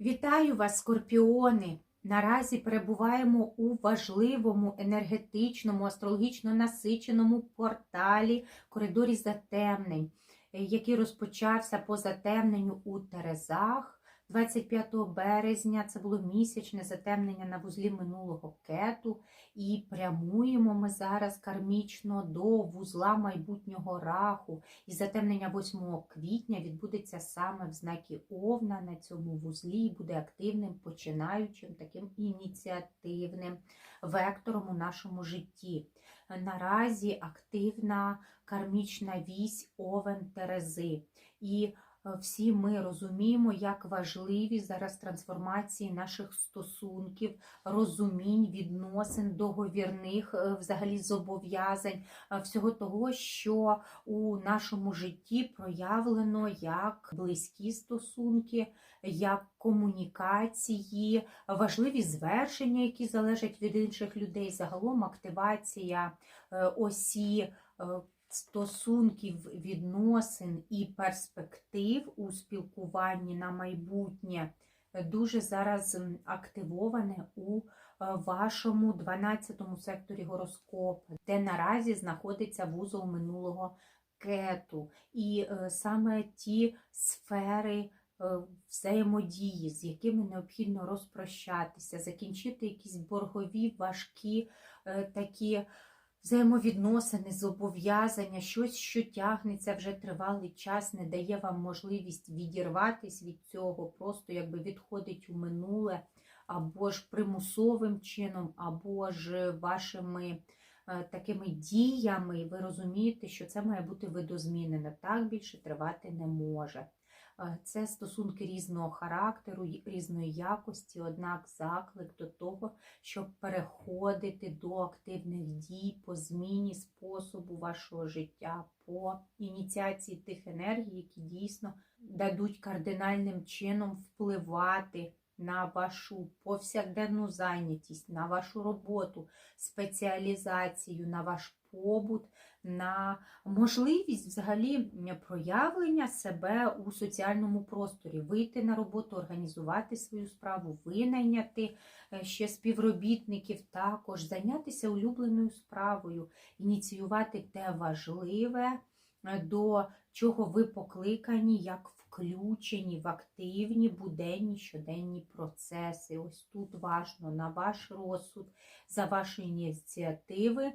Вітаю вас, скорпіони! Наразі перебуваємо у важливому енергетичному, астрологічно насиченому порталі коридорі затемнень, е, який розпочався по затемненню у Терезах 25 березня. Це було місячне затемнення на вузлі минулого кету. І прямуємо ми зараз кармічно до вузла майбутнього раху. І затемнення 8 квітня відбудеться саме в знакі Овна на цьому вузлі і буде активним, починаючим, таким ініціативним вектором у нашому житті. Наразі активна кармічна вісь Овен Терези. І всі ми розуміємо, як важливі зараз трансформації наших стосунків, розумінь, відносин, договірних е, взагалі зобов'язань, е, всього того, що у нашому житті проявлено як близькі стосунки, як комунікації, важливі звершення, які залежать від інших людей, загалом активація е, осі е, стосунків, відносин і перспектив у спілкуванні на майбутнє е, дуже зараз активоване у е, вашому 12 секторі гороскопу, де наразі знаходиться вузол минулого кету. І е, саме ті сфери взаємодії, з якими необхідно розпрощатися, закінчити якісь боргові, важкі такі взаємовідносини, зобов'язання, щось, що тягнеться вже тривалий час, не дає вам можливість відірватися від цього, просто якби відходить у минуле, або ж примусовим чином, або ж вашими е, такими діями, ви розумієте, що це має бути видозмінено. Так більше тривати не може. Е, Це стосунки різного характеру, різної якості, однак заклик до того, щоб переходити до активних дій по зміні способу вашого життя, по ініціації тих енергій, які дійсно дадуть кардинальним чином впливати на вашу повсякденну зайнятість, на вашу роботу, спеціалізацію, на ваш побут, на можливість взагалі проявлення себе у соціальному просторі, вийти на роботу, організувати свою справу, винайняти е, ще співробітників, також зайнятися улюбленою справою, ініціювати те важливе, е, до чого ви покликані, як включені в активні буденні щоденні процеси. Ось тут важно на ваш розсуд, за ваші ініціативи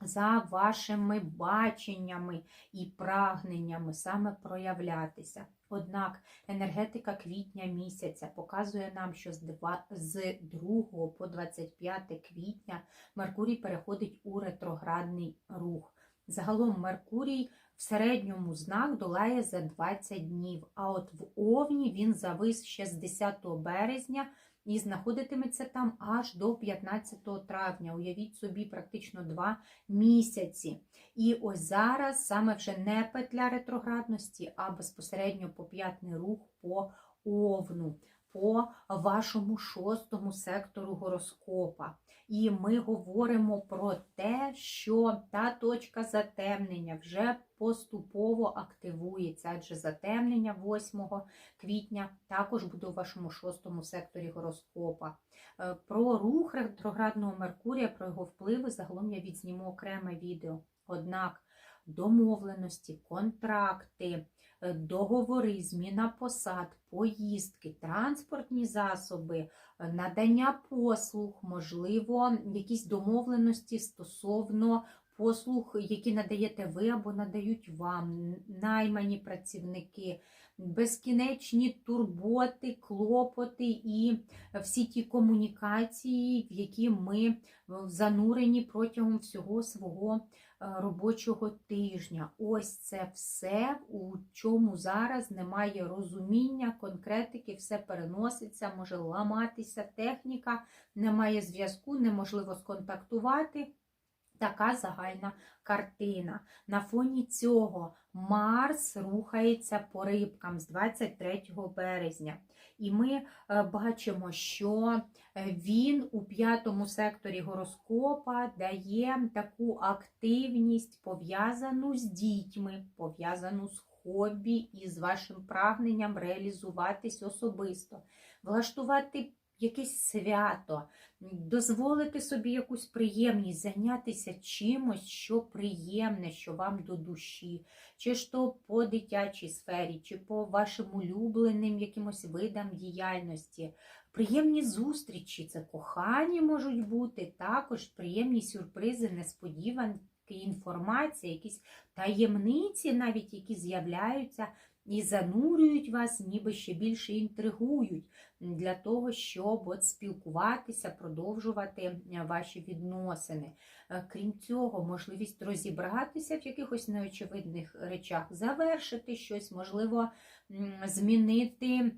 за вашими баченнями і прагненнями саме проявлятися. Однак енергетика квітня місяця показує нам, що з з 2 по 25 квітня Меркурій переходить у ретроградний рух. Загалом Меркурій в середньому знак долає за 20 днів, а от в Овні він завис ще з 10 березня і знаходитиметься там аж до 15 травня. Уявіть собі, практично два місяці. І ось зараз саме вже не петля ретроградності, а безпосередньо поп'ятний рух по овну, по вашому шостому сектору гороскопа. І ми говоримо про те, що та точка затемнення вже поступово активується, адже затемнення 8 квітня також буде у вашому шостому секторі гороскопа. Е, Про рух ретроградного Меркурія, про його впливи загалом я відзніму окреме відео. Однак домовленості, контракти, договори, зміна посад, поїздки, транспортні засоби, е, надання послуг, можливо, якісь домовленості стосовно послуг, які надаєте ви або надають вам, наймані працівники, безкінечні турботи, клопоти і всі ті комунікації, в які ми занурені протягом всього свого е, робочого тижня. Ось це все, у чому зараз немає розуміння, конкретики, все переноситься, може ламатися техніка, немає зв'язку, неможливо сконтактувати. Така загальна картина. На фоні цього Марс рухається по рибкам з 23 березня. І ми е, бачимо, що е, він у п'ятому секторі гороскопа дає таку активність, пов'язану з дітьми, пов'язану з хобі і з вашим прагненням реалізуватись особисто, влаштувати якесь свято, дозволити собі якусь приємність, зайнятися чимось, що приємне, що вам до душі, чи ж то по дитячій сфері, чи по вашим улюбленим якимось видам діяльності. Приємні зустрічі, це кохані можуть бути, також приємні сюрпризи, несподіванки, інформація, якісь таємниці, навіть які з'являються і занурюють вас, ніби ще більше інтригують для того, щоб от спілкуватися, продовжувати е, ваші відносини. Е, Крім цього, можливість розібратися в якихось неочевидних речах, завершити щось, можливо, змінити.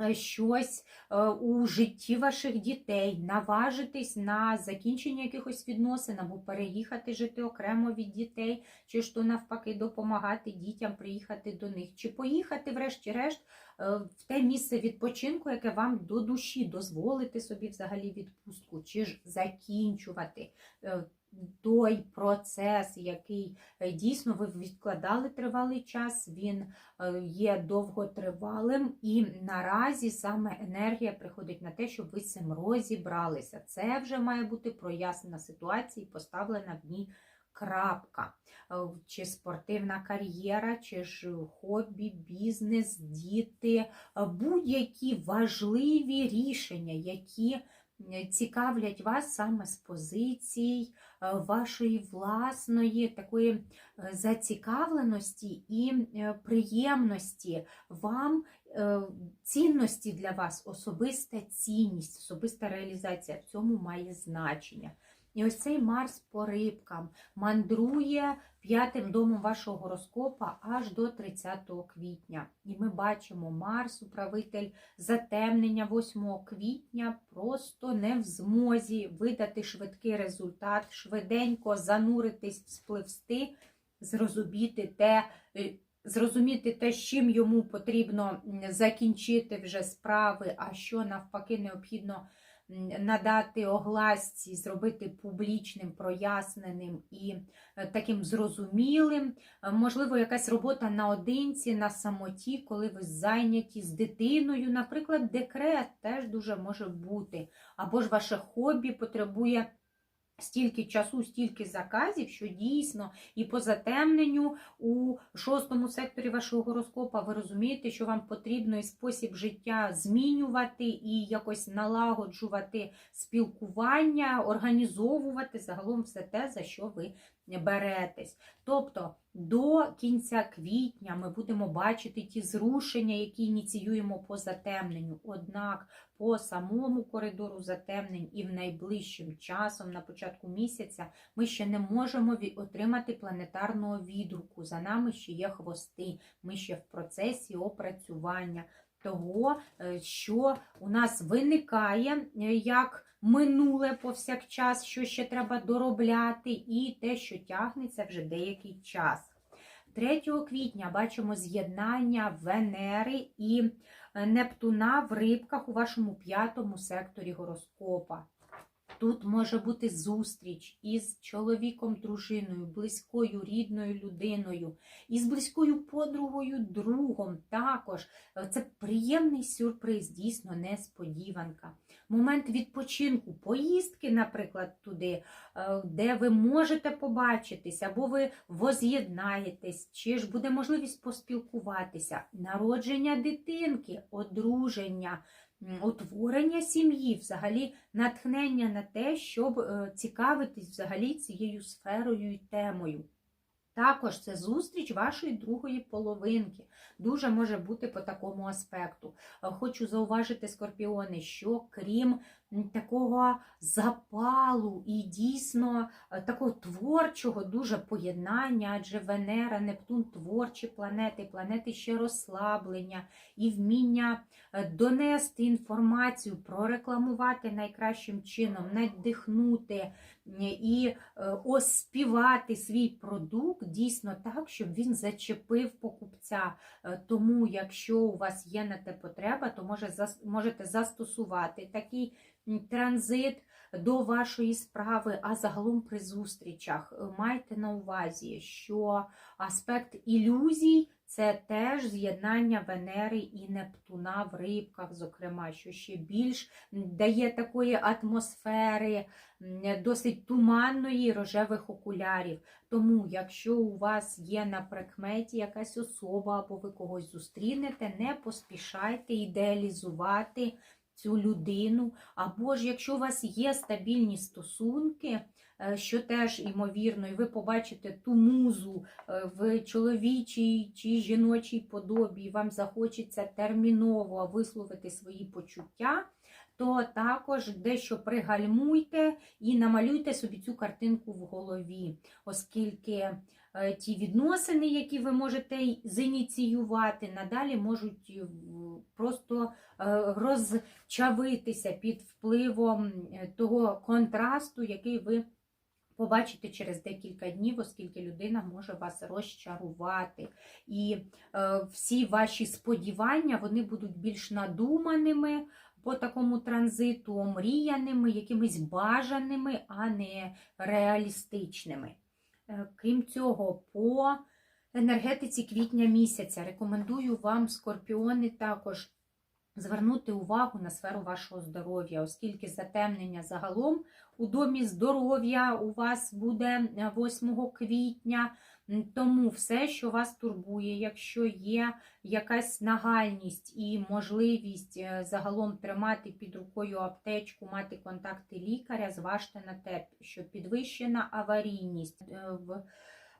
Е, Щось е, у житті ваших дітей, наважитись на закінчення якихось відносин або переїхати жити окремо від дітей, чи ж то навпаки допомагати дітям приїхати до них, чи поїхати, врешті-решт, е, в те місце відпочинку, яке вам до душі, дозволити собі взагалі відпустку, чи ж закінчувати той процес, який е, дійсно ви відкладали тривалий час, він е, є довготривалим, і наразі саме енергія приходить на те, щоб ви з цим розібралися. Це вже має бути прояснена ситуація і поставлена в ній крапка. Е, Чи спортивна кар'єра, чи ж хобі, бізнес, діти, будь-які важливі рішення, які цікавлять вас саме з позицій вашої власної такої е, зацікавленості і е, приємності вам е, цінності для вас, особиста цінність, особиста реалізація в цьому має значення. І ось цей Марс по рибкам мандрує п'ятим домом вашого гороскопа аж до 30 квітня. І ми бачимо Марс, управитель затемнення 8 квітня, просто не в змозі видати швидкий результат, швиденько зануритись, спливсти, зрозуміти те. е, Зрозуміти те, з чим йому потрібно закінчити вже справи, а що навпаки необхідно надати огласці, зробити публічним, проясненим і е, таким зрозумілим. Е, Можливо, якась робота наодинці, на самоті, коли ви зайняті з дитиною. Наприклад, декрет теж дуже може бути. Або ж ваше хобі потребує. Стільки часу, стільки заказів, що дійсно і по затемненню у шостому секторі вашого гороскопа ви розумієте, що вам потрібно і спосіб життя змінювати і якось налагоджувати спілкування, організовувати загалом все те, за що ви беретесь. Тобто до кінця квітня ми будемо бачити ті зрушення, які ініціюємо по затемненню. Однак по самому коридору затемнень і в найближчим часом, на початку місяця, ми ще не можемо отримати планетарного відгуку. За нами ще є хвости, ми ще в процесі опрацювання того, е, що у нас виникає е, як минуле повсякчас, що ще треба доробляти, і те, що тягнеться вже деякий час. 3 квітня бачимо з'єднання Венери і е, Нептуна в рибках у вашому п'ятому секторі гороскопа. Тут може бути зустріч із чоловіком, дружиною, близькою рідною людиною, із близькою подругою, другом. Також Е, це приємний сюрприз, дійсно несподіванка. Момент відпочинку, поїздки, наприклад, туди, е, де ви можете побачитись, або ви воз'єднаєтесь, чи ж буде можливість поспілкуватися, народження дитинки, одруження. Утворення сім'ї, взагалі натхнення на те, щоб е, цікавитись взагалі цією сферою і темою. Також це зустріч вашої другої половинки. Дуже може бути по такому аспекту. Е, Хочу зауважити, скорпіони, що крім такого запалу і дійсно е, такого творчого дуже поєднання, адже Венера, Нептун творчі планети, планети ще розслаблення і вміння е, донести інформацію, прорекламувати найкращим чином, надихнути і е, оспівати свій продукт дійсно так, щоб він зачепив покупця. Тому, якщо у вас є на те потреба, то може, можете застосувати такий транзит до вашої справи, а загалом при зустрічах е, майте на увазі, що аспект ілюзій це теж з'єднання Венери і Нептуна в рибках, зокрема, що ще більш дає такої атмосфери, досить туманної рожевих окулярів. Тому, якщо у вас є на прикметі якась особа або ви когось зустрінете, не поспішайте ідеалізувати цю людину. Або ж якщо у вас є стабільні стосунки, е, що теж імовірно, і ви побачите ту музу е, в чоловічій чи жіночій подобі, і вам захочеться терміново висловити свої почуття, то також дещо пригальмуйте і намалюйте собі цю картинку в голові, оскільки ті відносини, які ви можете зініціювати, надалі можуть е, просто е, розчавитися під впливом е, того контрасту, який ви побачите через декілька днів, оскільки людина може вас розчарувати. І е, всі ваші сподівання вони будуть більш надуманими по такому транзиту, омріяними, якимись бажаними, а не реалістичними. Е, Крім цього, по енергетиці квітня місяця рекомендую вам, скорпіони, також звернути увагу на сферу вашого здоров'я, оскільки затемнення загалом у домі здоров'я у вас буде е, 8 квітня. Тому все, що вас турбує, якщо є якась нагальність і можливість е, загалом тримати під рукою аптечку, мати контакти лікаря, зважте на те, що підвищена аварійність, е,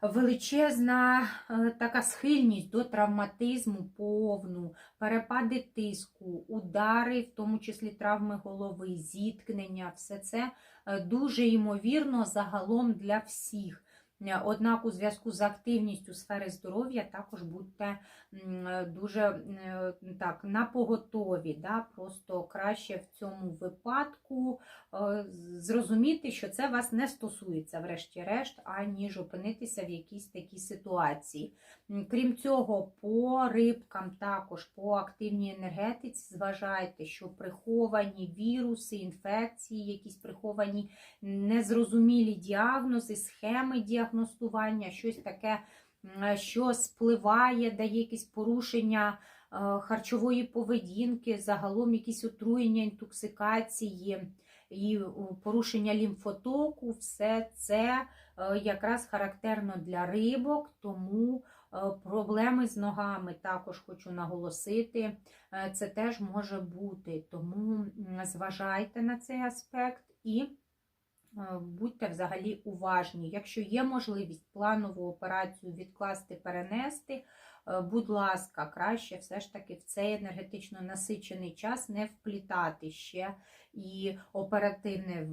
величезна е, така схильність до травматизму повну, перепади тиску, удари, в тому числі травми голови, зіткнення, все це дуже ймовірно загалом для всіх. Однак у зв'язку з активністю сфери здоров'я також будьте дуже так, на поготові. Да? Просто краще в цьому випадку е, зрозуміти, що це вас не стосується, врешті-решт, аніж опинитися в якійсь такій ситуації. Крім цього, по рибкам також по активній енергетиці зважайте, що приховані віруси, інфекції, якісь приховані незрозумілі діагнози, схеми діагностування, щось таке, що спливає, дає якісь порушення е, харчової поведінки, загалом якісь отруєння, інтоксикації і порушення лімфотоку, все це е, якраз характерно для рибок, тому е, проблеми з ногами також хочу наголосити. е, Це теж може бути. Тому зважайте на цей аспект і е, будьте взагалі уважні. Якщо є можливість планову операцію відкласти, перенести, е, будь ласка, краще все ж таки в цей енергетично насичений час не вплітати ще і оперативне е,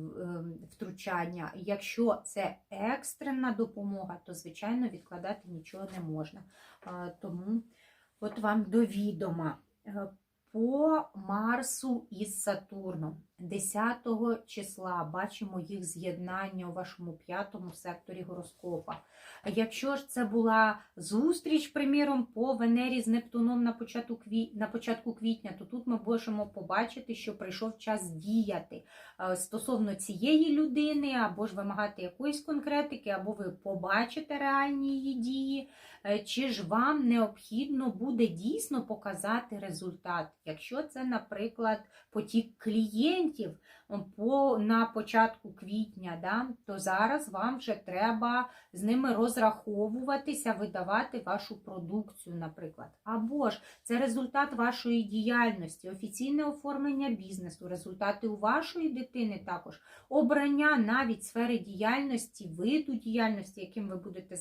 втручання. Якщо це екстрена допомога, то звичайно відкладати нічого не можна. Е, Тому от вам до відома. Е, По Марсу із Сатурном 10 числа бачимо їх з'єднання у вашому п'ятому секторі гороскопа. Якщо ж це була зустріч, приміром, по Венері з Нептуном на початку, на початку квітня, то тут ми можемо побачити, що прийшов час діяти е, стосовно цієї людини, або ж вимагати якоїсь конкретики, або ви побачите реальні її дії, е, чи ж вам необхідно буде дійсно показати результат. Якщо це, наприклад, потік клієнтів по, на початку квітня, да, то зараз вам вже треба з ними розраховуватися, видавати вашу продукцію, наприклад. Або ж це результат вашої діяльності, офіційне оформлення бізнесу, результати у вашої дитини також, обрання навіть сфери діяльності, виду діяльності, яким ви будете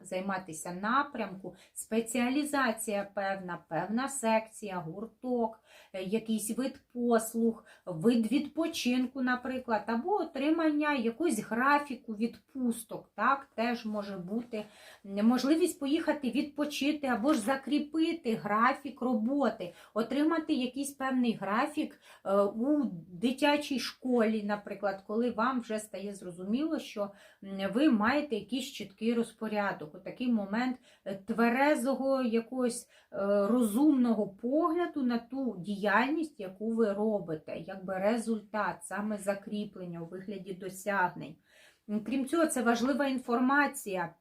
займатися напрямку, спеціалізація певна, певна секція, гурток, якийсь вид послуг, вид відпочинку, наприклад, або отримання якогось графіку відпусток. Так, теж може бути можливість поїхати відпочити або ж закріпити графік роботи, отримати якийсь певний графік е, у дитячій школі, наприклад, коли вам вже стає зрозуміло, що ви маєте якийсь чіткий розпорядок, отакий момент е, тверезого якогось е, розумного погляду на ту діяльність, яку ви робите, якби результат, саме закріплення у вигляді досягнень. Крім цього, це важлива інформація.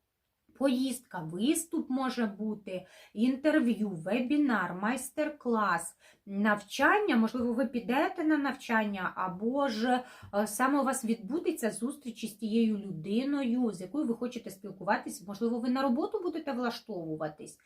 Поїздка, виступ може бути, інтерв'ю, вебінар, майстер-клас, навчання. Можливо, ви підете на навчання, або ж е, саме у вас відбудеться зустріч із тією людиною, з якою ви хочете спілкуватись. Можливо, ви на роботу будете влаштовуватись.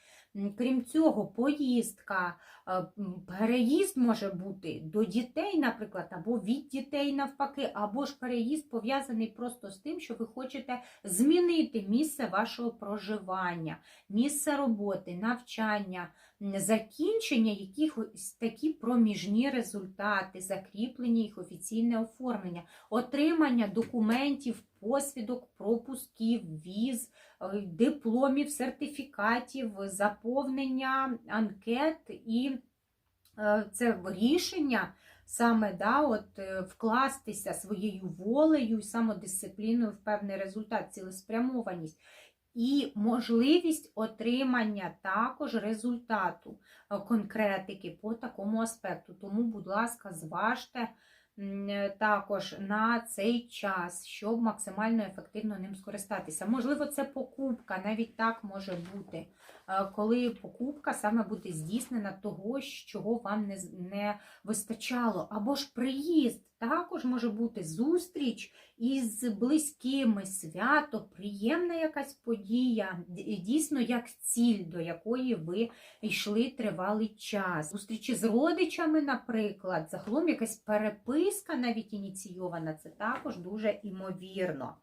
Крім цього, поїздка, е, переїзд може бути до дітей, наприклад, або від дітей навпаки, або ж переїзд пов'язаний просто з тим, що ви хочете змінити місце вашого проживання, місце роботи, навчання, закінчення якихось такі проміжні результати, закріплення їх офіційне оформлення, отримання документів, посвідок, пропусків, віз, е, дипломів, сертифікатів, заповнення анкет і е, це рішення саме да, от, е, вкластися своєю волею і самодисципліною в певний результат, цілеспрямованість. І можливість отримання також результату е, конкретики по такому аспекту. Тому, будь ласка, зважте е, також на цей час, щоб максимально ефективно ним скористатися. Можливо, це покупка, навіть так може бути, коли покупка саме буде здійснена того, чого вам не, не вистачало, або ж приїзд. Також може бути зустріч із близькими, свято, приємна якась подія, дійсно як ціль, до якої ви йшли тривалий час. Зустрічі з родичами, наприклад, загалом якась переписка навіть ініційована, це також дуже імовірно.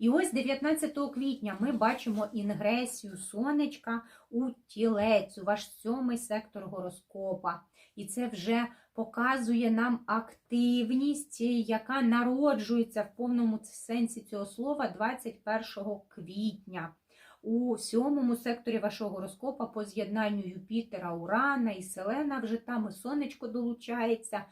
І ось 19 квітня ми бачимо інгресію сонечка у тілець, у ваш сьомий сектор гороскопа. І це вже показує нам активність, яка народжується в повному сенсі цього слова 21 квітня. У сьомому секторі вашого гороскопа по з'єднанню Юпітера, Урана і Селена вже там і сонечко долучається.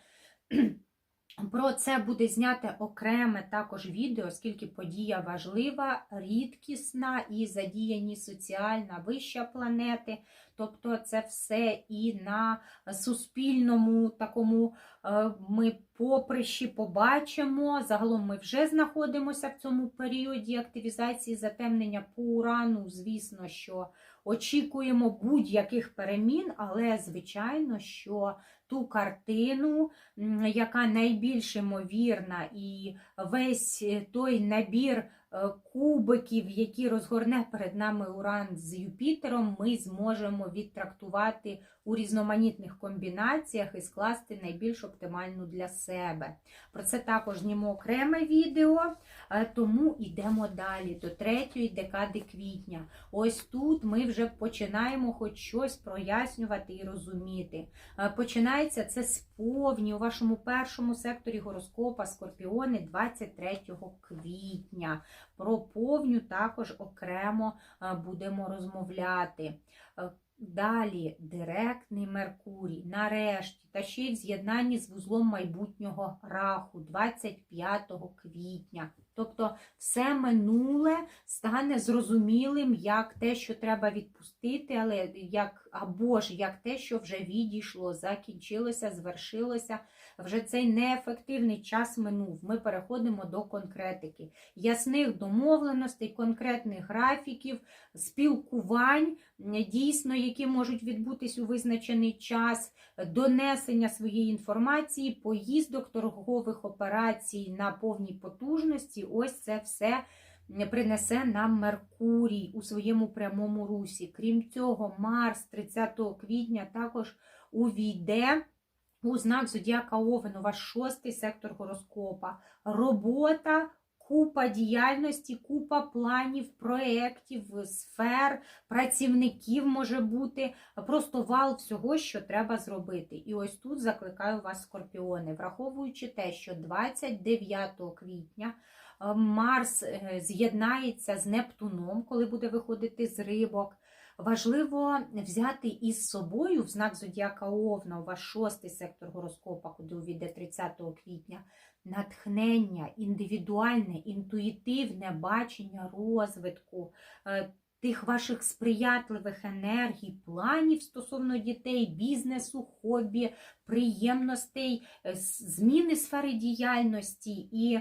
Про це буде зняте окреме також відео, оскільки подія важлива, рідкісна і задіяні соціальна вища планети. Тобто це все і на суспільному такому е, ми поприщі побачимо. Загалом ми вже знаходимося в цьому періоді активізації затемнення по урану. Звісно, що очікуємо будь-яких перемін, але звичайно, що ту картину, яка найбільш ймовірна, і весь е, той набір кубиків, які розгорне перед нами Уран з Юпітером, ми зможемо відтрактувати у різноманітних комбінаціях і скласти найбільш оптимальну для себе. Про це також знімо окреме відео, е, тому йдемо далі до третьої декади квітня. Ось тут ми вже починаємо хоч щось прояснювати і розуміти. Е, Починається це з повні у вашому першому секторі гороскопа Скорпіони 23 квітня. Про повню також окремо е, будемо розмовляти. Далі директний Меркурій, нарешті, та ще й в з'єднанні з вузлом майбутнього раху 25 квітня. Тобто все минуле стане зрозумілим як те, що треба відпустити, але як або ж як те, що вже відійшло, закінчилося, звершилося. Вже цей неефективний час минув. Ми переходимо до конкретики, ясних домовленостей, конкретних графіків, спілкувань, дійсно, які можуть відбутись у визначений час, донесення своєї інформації, поїздок, торгових операцій на повній потужності. Ось це все принесе нам Меркурій у своєму прямому русі. Крім цього, Марс 30 квітня також увійде. У знак Зодіака Овен, у ваш шостий сектор гороскопа. Робота, купа діяльності, купа планів, проєктів, сфер, працівників може бути, просто вал всього, що треба зробити. І ось тут закликаю вас, скорпіони, враховуючи те, що 29 квітня Марс е, з'єднається з Нептуном, коли буде виходити з рибок. Важливо взяти із собою в знак Зодіака Овна, у ваш шостий сектор гороскопа, куди увійде 30 квітня, натхнення, індивідуальне, інтуїтивне бачення розвитку. Тих ваших сприятливих енергій, планів стосовно дітей, бізнесу, хобі, приємностей, е, зміни сфери діяльності і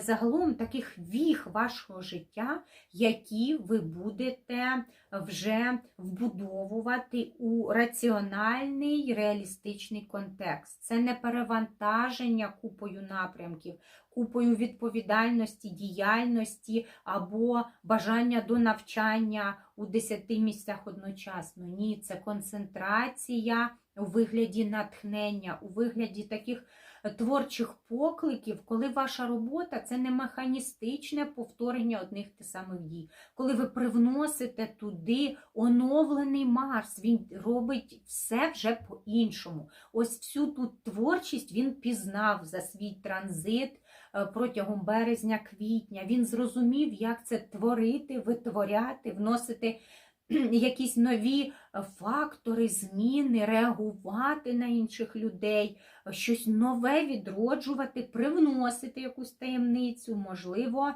загалом таких віх вашого життя, які ви будете вже вбудовувати у раціональний реалістичний контекст. Це не перевантаження купою напрямків, купою відповідальності, діяльності або бажання до навчання у 10 місцях одночасно. Ні, це концентрація у вигляді натхнення, у вигляді таких творчих покликів, коли ваша робота це не механістичне повторення одних тих самих дій. Коли ви привносите туди оновлений Марс, він робить все вже по-іншому. Ось всю ту творчість він пізнав за свій транзит е, протягом березня-квітня. Він зрозумів, як це творити, витворяти, вносити якісь нові фактори, зміни, реагувати на інших людей, щось нове відроджувати, привносити якусь таємницю, можливо,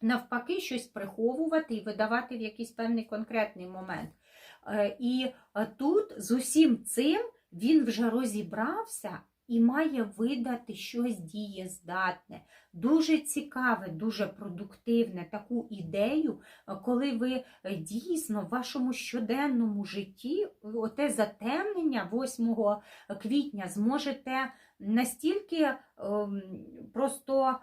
навпаки, щось приховувати і видавати в якийсь певний конкретний момент. Е, І е, тут з усім цим він вже розібрався і має видати щось дієздатне, дуже цікаве, дуже продуктивне таку ідею, е, коли ви е, дійсно в вашому щоденному житті е, оте затемнення 8 квітня зможете настільки ем, просто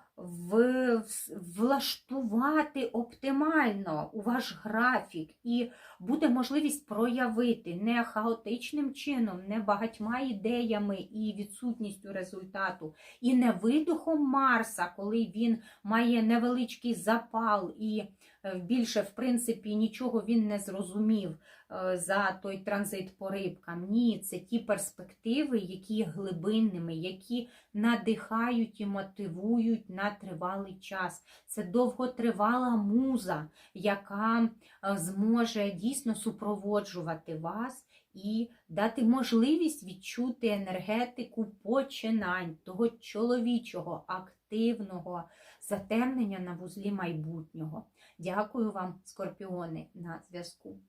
влаштувати оптимально у ваш графік, і буде можливість проявити не хаотичним чином, не багатьма ідеями і відсутністю результату, і не видухом Марса, коли він має невеличкий запал і е, більше, в принципі, нічого він не зрозумів е, за той транзит по рибкам. Ні, це ті перспективи, які глибинними, які надихають і мотивують на тривалий час. Це довготривала муза, яка е, зможе дійсно супроводжувати вас і дати можливість відчути енергетику починань того чоловічого, активного затемнення на вузлі майбутнього. Дякую вам, скорпіони, на зв'язку.